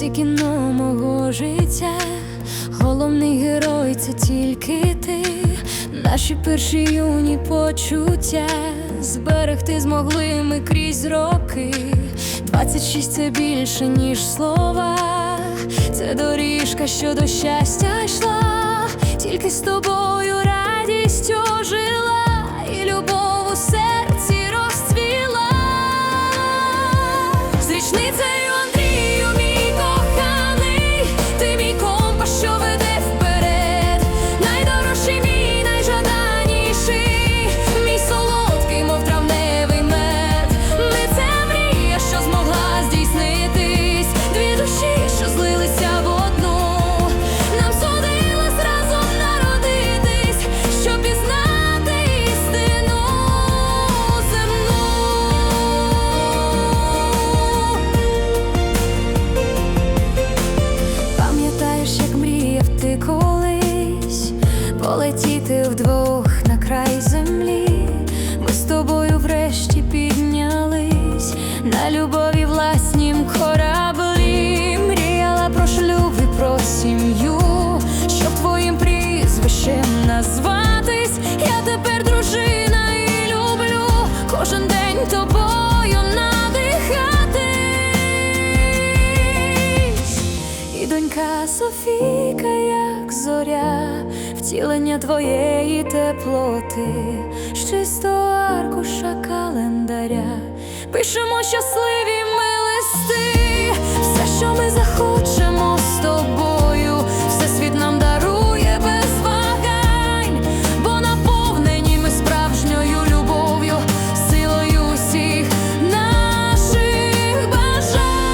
сюжеті кіно мого життя, головний герой це тільки ти, наші перші юні почуття, зберегти змогли ми крізь роки. 26 – це більше, ніж слова, це доріжка, що до щастя йшла, тільки з тобою радістю жила. втілення твоєї теплоти, з чистого аркуша календаря, пишемо щасливі ми листи, все, що ми захочемо з тобою, все світ нам дарує без вагань, бо наповнені ми справжньою любов'ю, силою усіх наших бажань.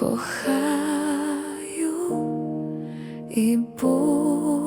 кохаю і буду.